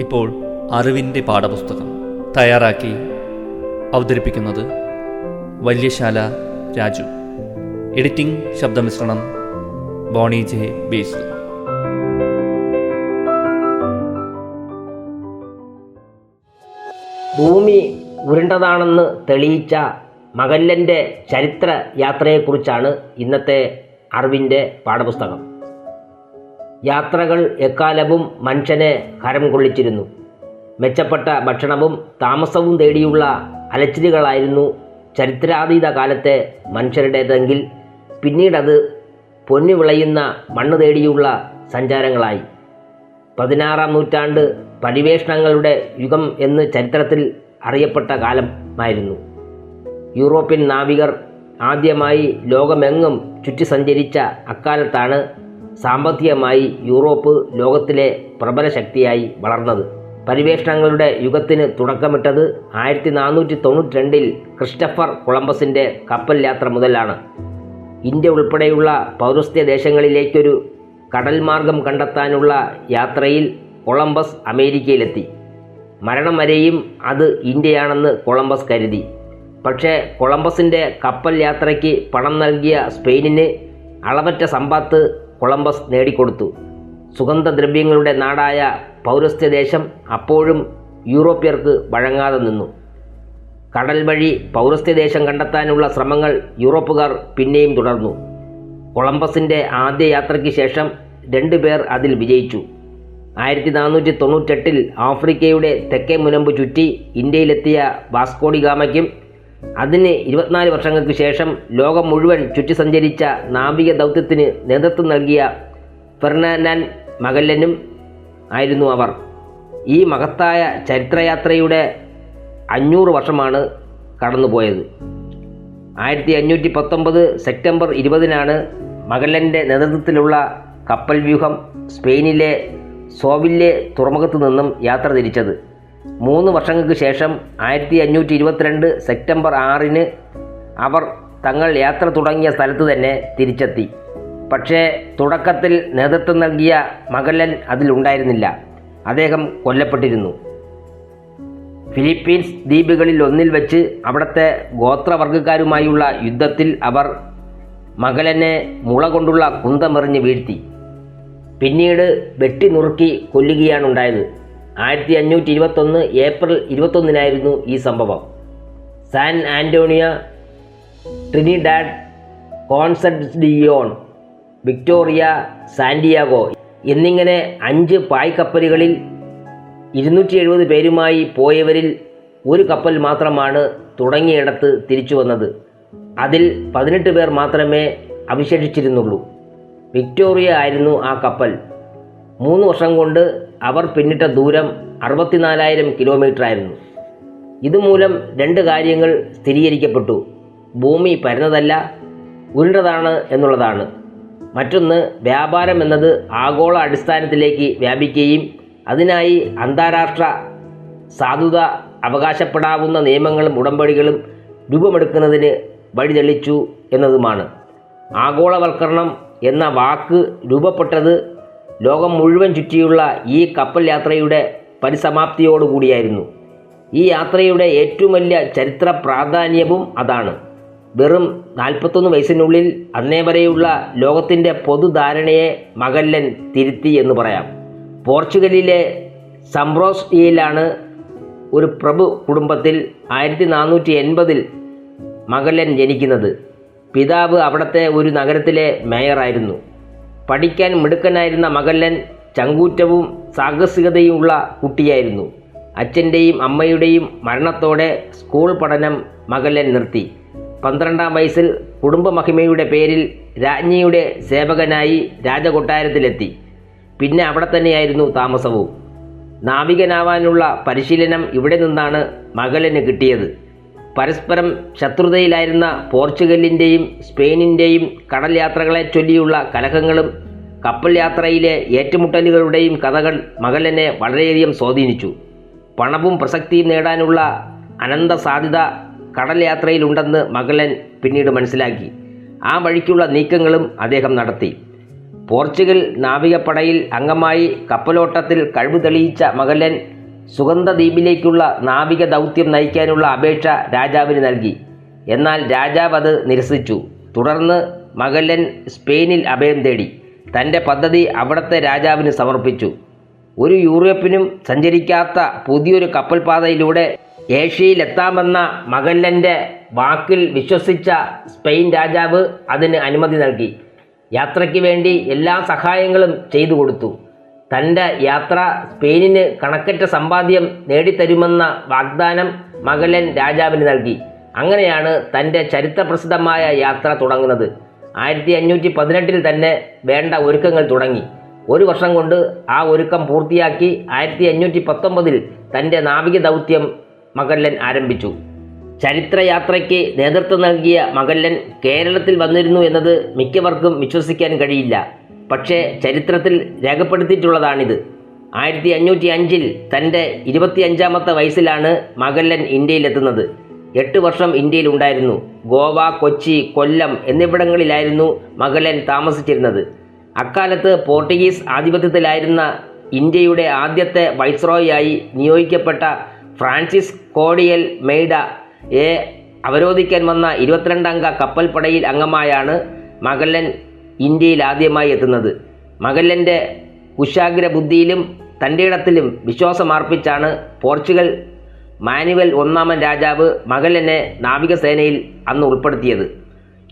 ഇപ്പോൾ അറിവിന്റെ പാഠപുസ്തകം തയ്യാറാക്കി അവതരിപ്പിക്കുന്നത് വല്യശാല രാജു. എഡിറ്റിംഗ് ശബ്ദമിശ്രണം ബോണി ജെ ബേസ് ഭൂമി ഉരുണ്ടതാണെന്ന് തെളിയിച്ച മകല്ലന്റെ ചരിത്ര യാത്രയെക്കുറിച്ചാണ് ഇന്നത്തെ അറിവിന്റെ പാഠപുസ്തകം. യാത്രകൾ എക്കാലവും മനുഷ്യനെ ഹരം കൊള്ളിച്ചിരുന്നു. മെച്ചപ്പെട്ട ഭക്ഷണവും താമസവും തേടിയുള്ള അലച്ചിലുകളായിരുന്നു ചരിത്രാതീത കാലത്തെ മനുഷ്യരുടേതെങ്കിൽ പിന്നീടത് പൊന്നു വിളയുന്ന മണ്ണ് തേടിയുള്ള സഞ്ചാരങ്ങളായി. പതിനാറാം നൂറ്റാണ്ട് പരിവേഷണങ്ങളുടെ യുഗം എന്ന് ചരിത്രത്തിൽ അറിയപ്പെട്ട കാലമായിരുന്നു. യൂറോപ്യൻ നാവികർ ആദ്യമായി ലോകമെങ്ങും ചുറ്റി സഞ്ചരിച്ച അക്കാലത്താണ് സാമ്പത്തികമായി യൂറോപ്പ് ലോകത്തിലെ പ്രബല ശക്തിയായി വളർന്നത്. പരിവേഷണങ്ങളുടെ യുഗത്തിന് തുടക്കമിട്ടത് ആയിരത്തി നാനൂറ്റി തൊണ്ണൂറ്റി രണ്ടിൽ ക്രിസ്റ്റഫർ കൊളംബസിന്റെ കപ്പൽ യാത്ര മുതലാണ്. ഇന്ത്യ ഉൾപ്പെടെയുള്ള പൗരസ്ത്യ ദേശങ്ങളിലേക്കൊരു കടൽ മാർഗം കണ്ടെത്താനുള്ള യാത്രയിൽ കൊളംബസ് അമേരിക്കയിലെത്തി. മരണം വരെയും അത് ഇന്ത്യയാണെന്ന് കൊളംബസ് കരുതി. പക്ഷേ കൊളംബസിന്റെ കപ്പൽ യാത്രയ്ക്ക് പണം നൽകിയ സ്പെയിനിന് അളവറ്റ സമ്പത്ത് കൊളംബസ് നേടിക്കൊടുത്തു. സുഗന്ധദ്രവ്യങ്ങളുടെ നാടായ പൗരസ്ത്യ ദേശം അപ്പോഴും യൂറോപ്യർക്ക് വഴങ്ങാതെ നിന്നു. കടൽ വഴി പൗരസ്ത്യ ദേശം കണ്ടെത്താനുള്ള ശ്രമങ്ങൾ യൂറോപ്പുകാർ പിന്നെയും തുടർന്നു. കൊളംബസിന്റെ ആദ്യ യാത്രയ്ക്ക് ശേഷം രണ്ടു പേർ അതിൽ വിജയിച്ചു. ആയിരത്തി നാനൂറ്റി തൊണ്ണൂറ്റെട്ടിൽ ആഫ്രിക്കയുടെ തെക്കേ മുനമ്പ് ചുറ്റി ഇന്ത്യയിലെത്തിയ വാസ്കോഡി ഗാമയ്ക്കും അതിന് ഇരുപത്തിനാല് വർഷങ്ങൾക്ക് ശേഷം ലോകം മുഴുവൻ ചുറ്റി സഞ്ചരിച്ച നാവിക ദൗത്യത്തിന് നേതൃത്വം നൽകിയ ഫെർണാൻഡ് മകല്ലനും ആയിരുന്നു അവർ. ഈ മഹത്തായ ചരിത്രയാത്രയുടെ അഞ്ഞൂറ് വർഷമാണ് കടന്നുപോയത്. ആയിരത്തി അഞ്ഞൂറ്റി പത്തൊമ്പത് സെപ്റ്റംബർ ഇരുപതിനാണ് മകല്ലന്റെ നേതൃത്വത്തിലുള്ള കപ്പൽ വ്യൂഹം സ്പെയിനിലെ സോവില്ലെ തുറമുഖത്തു നിന്നും യാത്ര തിരിച്ചത്. മൂന്ന് വർഷങ്ങൾക്ക് ശേഷം ആയിരത്തി അഞ്ഞൂറ്റി ഇരുപത്തിരണ്ട് സെപ്റ്റംബർ ആറിന് അവർ തങ്ങൾ യാത്ര തുടങ്ങിയ സ്ഥലത്ത് തന്നെ തിരിച്ചെത്തി. പക്ഷേ തുടക്കത്തിൽ നേതൃത്വം നൽകിയ മകലൻ അതിലുണ്ടായിരുന്നില്ല അദ്ദേഹം കൊല്ലപ്പെട്ടിരുന്നു. ഫിലിപ്പീൻസ് ദ്വീപുകളിൽ ഒന്നിൽ വെച്ച് അവിടുത്തെ ഗോത്രവർഗക്കാരുമായുള്ള യുദ്ധത്തിൽ അവർ മകലനെ മുള കൊണ്ടുള്ള കുന്തമെറിഞ്ഞ് വീഴ്ത്തി. പിന്നീട് വെട്ടി നുറുക്കി കൊല്ലുകയാണുണ്ടായത്. ആയിരത്തി അഞ്ഞൂറ്റി ഇരുപത്തൊന്ന് ഏപ്രിൽ ഇരുപത്തൊന്നിനായിരുന്നു ഈ സംഭവം. San Antonio Trinidad Concepcion Victoria Santiago എന്നിങ്ങനെ അഞ്ച് പായ്ക്കപ്പലുകളിൽ ഇരുന്നൂറ്റി എഴുപത് പേരുമായി പോയവരിൽ ഒരു കപ്പൽ മാത്രമാണ് തുടങ്ങിയിടത്ത് തിരിച്ചു വന്നത്. അതിൽ പതിനെട്ട് പേർ മാത്രമേ അവശേഷിച്ചിരുന്നുള്ളൂ വിക്ടോറിയ ആയിരുന്നു ആ കപ്പൽ. മൂന്ന് വർഷം കൊണ്ട് അവർ പിന്നിട്ട ദൂരം അറുപത്തിനാലായിരം കിലോമീറ്റർ ആയിരുന്നു ഇതുമൂലം രണ്ട് കാര്യങ്ങൾ സ്ഥിരീകരിക്കപ്പെട്ടു. ഭൂമി പരന്നതല്ല ഉരുണ്ടതാണ് എന്നുള്ളതാണ്. മറ്റൊന്ന് വ്യാപാരം എന്നത് ആഗോള അടിസ്ഥാനത്തിലേക്ക് വ്യാപിക്കുകയും അതിനായി അന്താരാഷ്ട്ര സാധുത അവകാശപ്പെടാവുന്ന നിയമങ്ങളും ഉടമ്പടികളും രൂപമെടുക്കുന്നതിന് വഴിതെളിച്ചു എന്നതുമാണ്. ആഗോളവൽക്കരണം എന്ന വാക്ക് രൂപപ്പെട്ടത് ലോകം മുഴുവൻ ചുറ്റിയുള്ള ഈ കപ്പൽ യാത്രയുടെ പരിസമാപ്തിയോടുകൂടിയായിരുന്നു ഈ യാത്രയുടെ ഏറ്റവും വലിയ ചരിത്ര പ്രാധാന്യവും അതാണ്. വെറും നാൽപ്പത്തൊന്ന് വയസ്സിനുള്ളിൽ അന്നേ വരെയുള്ള ലോകത്തിന്റെ പൊതുധാരണയെ മകല്ലൻ തിരുത്തി എന്ന് പറയാം. പോർച്ചുഗലിലെ സംബ്രോസ്റ്റിയയിലാണ് ഒരു പ്രഭു കുടുംബത്തിൽ ആയിരത്തി നാനൂറ്റി എൺപതിൽ മകല്ലൻ ജനിക്കുന്നത്. പിതാവ് അവിടുത്തെ ഒരു നഗരത്തിലെ മേയറായിരുന്നു. പഠിക്കാൻ മിടുക്കനായിരുന്ന മകല്ലൻ ചങ്കൂറ്റവും സാഹസികതയുമുള്ള കുട്ടിയായിരുന്നു. അച്ഛന്റെയും അമ്മയുടെയും മരണത്തോടെ സ്കൂൾ പഠനം മകല്ലൻ നിർത്തി. പന്ത്രണ്ടാം വയസ്സിൽ കുടുംബമഹിമയുടെ പേരിൽ രാജ്ഞിയുടെ സേവകനായി രാജകൊട്ടാരത്തിലെത്തി. പിന്നെ അവിടെ തന്നെയായിരുന്നു താമസവും. നാവികനാവാനുള്ള പരിശീലനം ഇവിടെ നിന്നാണ് മകലന് കിട്ടിയത്. പരസ്പരം ശത്രുതയിലായിരുന്ന പോർച്ചുഗലിന്റെയും സ്പെയിനിന്റെയും കടൽ യാത്രകളെ ചൊല്ലിയുള്ള കലഹങ്ങളും കപ്പൽ യാത്രയിലെ ഏറ്റുമുട്ടലുകളുടെയും കഥകൾ മകളനെ വളരെയധികം സ്വാധീനിച്ചു. പണവും പ്രസക്തിയും നേടാനുള്ള അനന്ത സാധ്യത കടൽ യാത്രയിലുണ്ടെന്ന് മകളൻ പിന്നീട് മനസ്സിലാക്കി. ആ വഴിക്കുള്ള നീക്കങ്ങളും അദ്ദേഹം നടത്തി. പോർച്ചുഗൽ നാവികപ്പടയിൽ അംഗമായി കപ്പലോട്ടത്തിൽ കഴിവ് തെളിയിച്ച മകലൻ സുഗന്ധദ്വീപിലേക്കുള്ള നാവിക ദൗത്യം നയിക്കാനുള്ള അപേക്ഷ രാജാവിന് നൽകി. എന്നാൽ രാജാവ് അത് നിരസിച്ചു. തുടർന്ന് മകലൻ സ്പെയിനിൽ അഭയം തേടി. തന്റെ പദ്ധതി അവിടുത്തെ രാജാവിന് സമർപ്പിച്ചു. ഒരു യൂറോപ്പിനും സഞ്ചരിക്കാത്ത പുതിയൊരു കപ്പൽപാതയിലൂടെ ഏഷ്യയിലെത്താമെന്ന മകല്ലന്റെ വാക്കിൽ വിശ്വസിച്ച സ്പെയിൻ രാജാവ് അതിന് അനുമതി നൽകി. യാത്രയ്ക്ക് വേണ്ടി എല്ലാ സഹായങ്ങളും ചെയ്തു കൊടുത്തു. തന്റെ യാത്ര സ്പെയിനിന് കണക്കറ്റ സമ്പാദ്യം നേടിത്തരുമെന്ന വാഗ്ദാനം മകലൻ രാജാവിന് നൽകി. അങ്ങനെയാണ് തന്റെ ചരിത്രപ്രസിദ്ധമായ യാത്ര തുടങ്ങുന്നത്. ആയിരത്തി അഞ്ഞൂറ്റി പതിനെട്ടിൽ തന്നെ വേണ്ട ഒരുക്കങ്ങൾ തുടങ്ങി. ഒരു വർഷം കൊണ്ട് ആ ഒരുക്കം പൂർത്തിയാക്കി ആയിരത്തി അഞ്ഞൂറ്റി പത്തൊമ്പതിൽ തന്റെ നാവിക ദൗത്യം മകല്ലൻ ആരംഭിച്ചു. ചരിത്രയാത്രയ്ക്ക് നേതൃത്വം നൽകിയ മകല്ലൻ കേരളത്തിൽ വന്നിരുന്നു എന്നത് മിക്കവർക്കും വിശ്വസിക്കാൻ കഴിയില്ല. പക്ഷേ ചരിത്രത്തിൽ രേഖപ്പെടുത്തിയിട്ടുള്ളതാണിത്. ആയിരത്തി അഞ്ഞൂറ്റി അഞ്ചിൽ തന്റെ ഇരുപത്തിയഞ്ചാമത്തെ വയസ്സിലാണ് മകല്ലൻ ഇന്ത്യയിലെത്തുന്നത്. എട്ട് വർഷം ഇന്ത്യയിൽ ഉണ്ടായിരുന്നു. ഗോവ കൊച്ചി കൊല്ലം എന്നിവിടങ്ങളിലായിരുന്നു മകളൻ താമസിച്ചിരുന്നത്. അക്കാലത്ത് പോർട്ടുഗീസ് ആധിപത്യത്തിലായിരുന്ന ഇന്ത്യയുടെ ആദ്യത്തെ വൈസ്രോയായി നിയോഗിക്കപ്പെട്ട ഫ്രാൻസിസ് കോഡിയൽ മെയ്ഡ എ അവരോധിക്കാൻ വന്ന ഇരുപത്തിരണ്ടംഗ കപ്പൽപ്പടയിൽ അംഗമായാണ് മഗല്ലൻ ഇന്ത്യയിൽ ആദ്യമായി എത്തുന്നത്. മകലന്റെ കുശാഗ്ര ബുദ്ധിയിലും തന്റെ ഇടത്തിലും വിശ്വാസമർപ്പിച്ചാണ് പോർച്ചുഗൽ മാനുവൽ ഒന്നാമൻ രാജാവ് മകളനെ നാവികസേനയിൽ അന്ന് ഉൾപ്പെടുത്തിയത്.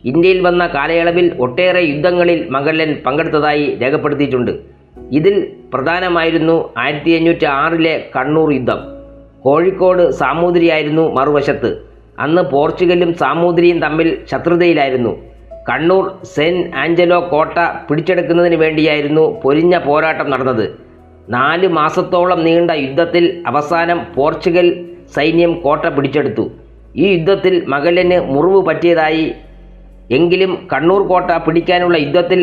ഇന്ത്യയിൽ വന്ന കാലയളവിൽ ഒട്ടേറെ യുദ്ധങ്ങളിൽ മകളൻ പങ്കെടുത്തതായി രേഖപ്പെടുത്തിയിട്ടുണ്ട്. ഇതിൽ പ്രധാനമായിരുന്നു ആയിരത്തി അഞ്ഞൂറ്റി ആറിലെ കണ്ണൂർ യുദ്ധം. കോഴിക്കോട് സാമൂതിരിയായിരുന്നു മറുവശത്ത്. അന്ന് പോർച്ചുഗലും സാമൂതിരിയും തമ്മിൽ ശത്രുതയിലായിരുന്നു. കണ്ണൂർ സെന്റ് ആഞ്ചലോ കോട്ട പിടിച്ചെടുക്കുന്നതിന് വേണ്ടിയായിരുന്നു പൊരിഞ്ഞ പോരാട്ടം നടന്നത്. നാല് മാസത്തോളം നീണ്ട യുദ്ധത്തിൽ അവസാനം പോർച്ചുഗൽ സൈന്യം കോട്ട പിടിച്ചെടുത്തു. ഈ യുദ്ധത്തിൽ മകലന് മുറിവ് പറ്റിയതായി എങ്കിലും കണ്ണൂർ കോട്ട പിടിക്കാനുള്ള യുദ്ധത്തിൽ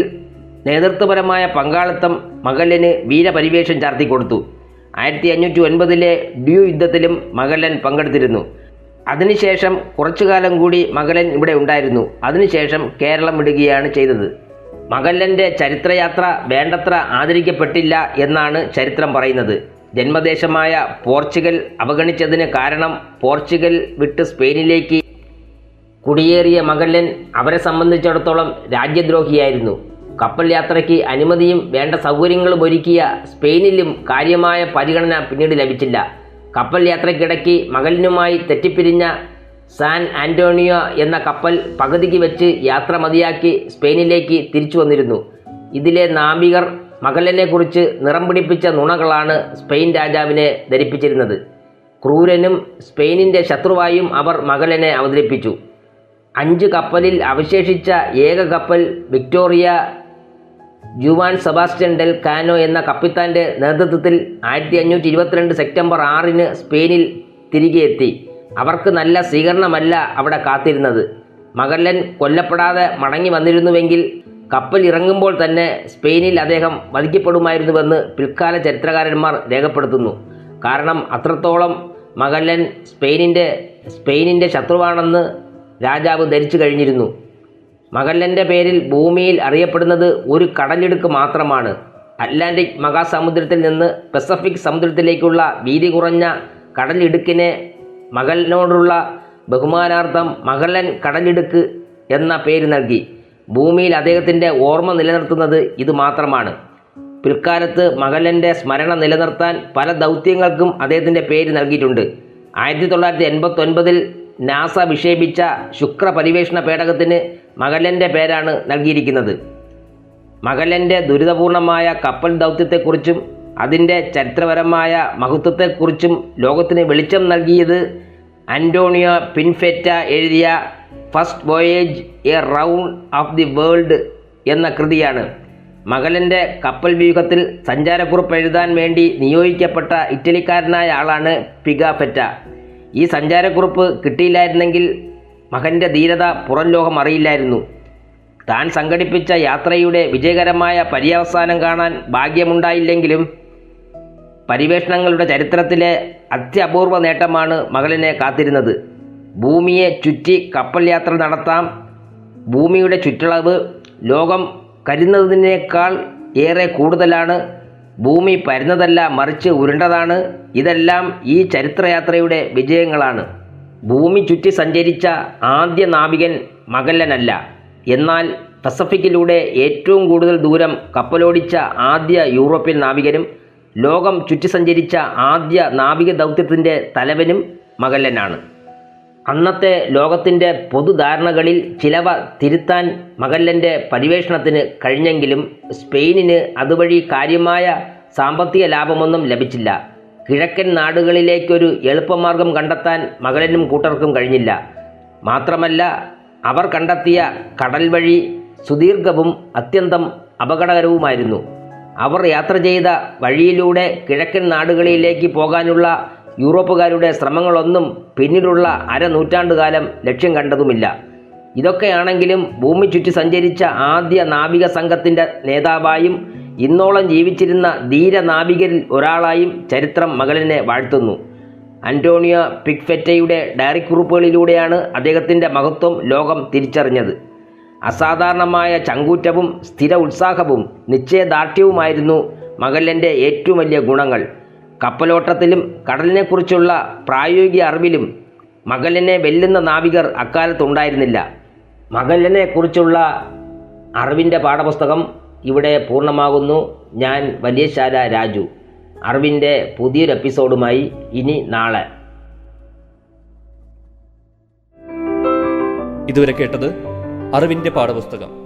നേതൃത്വപരമായ പങ്കാളിത്തം മകലന് വീരപരിവേഷം ചാർത്തിക്കൊടുത്തു ആയിരത്തി അഞ്ഞൂറ്റി ഒൻപതിലെ ഡ്യൂ യുദ്ധത്തിലും മകലൻ പങ്കെടുത്തിരുന്നു. അതിനുശേഷം കുറച്ചു കാലം കൂടി മകലൻ ഇവിടെ ഉണ്ടായിരുന്നു. അതിനുശേഷം കേരളം വിടുകയാണ് ചെയ്തത്. മകല്ലന്റെ ചരിത്രയാത്ര വേണ്ടത്ര ആദരിക്കപ്പെട്ടില്ല എന്നാണ് ചരിത്രം പറയുന്നത്. ജന്മദേശമായ പോർച്ചുഗൽ അവഗണിച്ചതിന് കാരണം പോർച്ചുഗൽ വിട്ട് സ്പെയിനിലേക്ക് കുടിയേറിയ മകല്ലൻ അവരെ സംബന്ധിച്ചിടത്തോളം രാജ്യദ്രോഹിയായിരുന്നു. കപ്പൽ യാത്രയ്ക്ക് അനുമതിയും വേണ്ട സൗകര്യങ്ങളും ഒരുക്കിയ സ്പെയിനിലും കാര്യമായ പരിഗണന പിന്നീട് ലഭിച്ചില്ല. കപ്പൽ യാത്രയ്ക്കിടയ്ക്ക് മകലിനുമായി തെറ്റിപ്പിരിഞ്ഞ സാൻ ആന്റോണിയോ എന്ന കപ്പൽ പകുതിക്ക് വെച്ച് യാത്ര മതിയാക്കി സ്പെയിനിലേക്ക് തിരിച്ചു വന്നിരുന്നു. ഇതിലെ നാവികർ മകലിനെക്കുറിച്ച് നിറം പിടിപ്പിച്ച നുണകളാണ് സ്പെയിൻ രാജാവിനെ ധരിപ്പിച്ചിരുന്നത്. ക്രൂരനും സ്പെയിനിന്റെ ശത്രുവായും അവർ മകളിനെ അവതരിപ്പിച്ചു. അഞ്ച് കപ്പലിൽ അവശേഷിച്ച ഏക കപ്പൽ Victoria Juan Sebastian del Cano എന്ന കപ്പിത്താന്റെ നേതൃത്വത്തിൽ ആയിരത്തി അഞ്ഞൂറ്റി ഇരുപത്തിരണ്ട് സെപ്റ്റംബർ ആറിന് സ്പെയിനിൽ തിരികെ എത്തി. അവർക്ക് നല്ല സ്വീകരണമല്ല അവിടെ കാത്തിരുന്നത്. മകല്ലൻ കൊല്ലപ്പെടാതെ മടങ്ങി വന്നിരുന്നുവെങ്കിൽ കപ്പൽ ഇറങ്ങുമ്പോൾ തന്നെ സ്പെയിനിൽ അദ്ദേഹം വധിക്കപ്പെടുമായിരുന്നുവെന്ന് പിൽക്കാല ചരിത്രകാരന്മാർ രേഖപ്പെടുത്തുന്നു. കാരണം അത്രത്തോളം മകല്ലൻ സ്പെയിനിന്റെ സ്പെയിനിന്റെ ശത്രുവാണെന്ന് രാജാവ് ധരിച്ചു കഴിഞ്ഞിരുന്നു. മകല്ലന്റെ പേരിൽ ഭൂമിയിൽ അറിയപ്പെടുന്നത് ഒരു കടലിടുക്ക് മാത്രമാണ്. അറ്റ്ലാന്റിക് മഹാസമുദ്രത്തിൽ നിന്ന് പസഫിക് സമുദ്രത്തിലേക്കുള്ള വീതി കുറഞ്ഞ കടലിടുക്കിനെ മകലിനോടുള്ള ബഹുമാനാർത്ഥം മകല്ലൻ കടലിടുക്ക് എന്ന പേര് നൽകി. ഭൂമിയിൽ അദ്ദേഹത്തിന്റെ ഓർമ്മ നിലനിർത്തുന്നത് ഇത് മാത്രമാണ്. പിൽക്കാലത്ത് മകലന്റെ സ്മരണ നിലനിർത്താൻ പല ദൗത്യങ്ങൾക്കും അദ്ദേഹത്തിന്റെ പേര് നൽകിയിട്ടുണ്ട്. ആയിരത്തി തൊള്ളായിരത്തി എൺപത്തി ഒൻപതിൽ നാസ വിക്ഷേപിച്ച ശുക്ര പരിവേഷണ പേടകത്തിന് മകലന്റെ പേരാണ് നൽകിയിരിക്കുന്നത്. മകലന്റെ ദുരിതപൂർണമായ കപ്പൽ ദൗത്യത്തെക്കുറിച്ചും അതിന്റെ ചരിത്രപരമായ മഹത്വത്തെക്കുറിച്ചും ലോകത്തിന് വെളിച്ചം നൽകിയത് അന്റോണിയോ പിൻഫെറ്റ എഴുതിയ first voyage around of the world എന്ന കൃതിയാണ്. മകളിന്റെ കപ്പൽ വ്യൂഹത്തിൽ സഞ്ചാരക്കുറിപ്പ് എഴുതാൻ വേണ്ടി നിയോഗിക്കപ്പെട്ട ഇറ്റലിക്കാരനായ ആളാണ് പിഗാഫെറ്റ. ഈ സഞ്ചാരക്കുറിപ്പ് കിട്ടിയില്ലായിരുന്നെങ്കിൽ മകന്റെ ധീരത പുറം ലോകം അറിയില്ലായിരുന്നു. താൻ സംഘടിപ്പിച്ച യാത്രയുടെ വിജയകരമായ പര്യവസാനം കാണാൻ ഭാഗ്യമുണ്ടായില്ലെങ്കിലും പരിവേഷണങ്ങളുടെ ചരിത്രത്തിലെ അത്യപൂർവ നേട്ടമാണ് മകളിനെ കാത്തിരുന്നത്. ഭൂമിയെ ചുറ്റി കപ്പൽ യാത്ര നടത്താം. ഭൂമിയുടെ ചുറ്റളവ് ലോകം കരുതുന്നതിനേക്കാൾ ഏറെ കൂടുതലാണ്. ഭൂമി പരന്നതല്ല മറിച്ച് ഉരുണ്ടതാണ്. ഇതെല്ലാം ഈ ചരിത്രയാത്രയുടെ വിജയങ്ങളാണ്. ഭൂമി ചുറ്റി സഞ്ചരിച്ച ആദ്യ നാവികൻ മകല്ലനല്ല. എന്നാൽ പസഫിക്കിലൂടെ ഏറ്റവും കൂടുതൽ ദൂരം കപ്പലോടിച്ച ആദ്യ യൂറോപ്യൻ നാവികനും ലോകം ചുറ്റി സഞ്ചരിച്ച ആദ്യ നാവിക ദൗത്യത്തിന്റെ തലവനും മഗല്ലനാണ് അന്നത്തെ ലോകത്തിന്റെ പൊതുധാരണകളിൽ ചിലവ തിരുത്താൻ മഗല്ലന്റെ പര്യവേഷണത്തിന് കഴിഞ്ഞെങ്കിലും സ്പെയിനിന് അതുവഴി കാര്യമായ സാമ്പത്തിക ലാഭമൊന്നും ലഭിച്ചില്ല. കിഴക്കൻ നാടുകളിലേക്കൊരു എളുപ്പമാർഗം കണ്ടെത്താൻ മകലനും കൂട്ടർക്കും കഴിഞ്ഞില്ല. മാത്രമല്ല അവർ കണ്ടെത്തിയ കടൽ വഴി സുദീർഘവും അത്യന്തം അപകടകരവുമായിരുന്നു. അവർ യാത്ര ചെയ്ത വഴിയിലൂടെ കിഴക്കൻ നാടുകളിലേക്ക് പോകാനുള്ള യൂറോപ്പുകാരുടെ ശ്രമങ്ങളൊന്നും പിന്നീടുള്ള അരനൂറ്റാണ്ടുകാലം ലക്ഷ്യം കണ്ടതുമില്ല. ഇതൊക്കെയാണെങ്കിലും ഭൂമി ചുറ്റി സഞ്ചരിച്ച ആദ്യ നാവിക സംഘത്തിന്റെ നേതാവായും ഇന്നോളം ജീവിച്ചിരുന്ന ധീര നാവികരിൽ ഒരാളായും ചരിത്രം മകളിനെ വാഴ്ത്തുന്നു. അന്റോണിയോ പിക്ഫെറ്റയുടെ ഡയറിക്കുറിപ്പുകളിലൂടെയാണ് അദ്ദേഹത്തിന്റെ മഹത്വം ലോകം തിരിച്ചറിഞ്ഞത്. അസാധാരണമായ ചങ്കൂറ്റവും സ്ഥിര ഉത്സാഹവും നിശ്ചയദാർഢ്യവുമായിരുന്നു മകല്ലന്റെ ഏറ്റവും വലിയ ഗുണങ്ങൾ. കപ്പലോട്ടത്തിലും കടലിനെക്കുറിച്ചുള്ള പ്രായോഗിക അറിവിലും മകലിനെ വെല്ലുന്ന നാവികർ അക്കാലത്തുണ്ടായിരുന്നില്ല. മകലിനെക്കുറിച്ചുള്ള അറിവിന്റെ പാഠപുസ്തകം ഇവിടെ പൂർണമാകുന്നു. ഞാൻ വലിയശാല രാജു. അറിവിന്റെ പുതിയൊരു എപ്പിസോഡുമായി ഇനി നാളെ. ഇതുവരെ കേട്ടത് അറിവിന്റെ പാഠപുസ്തകം.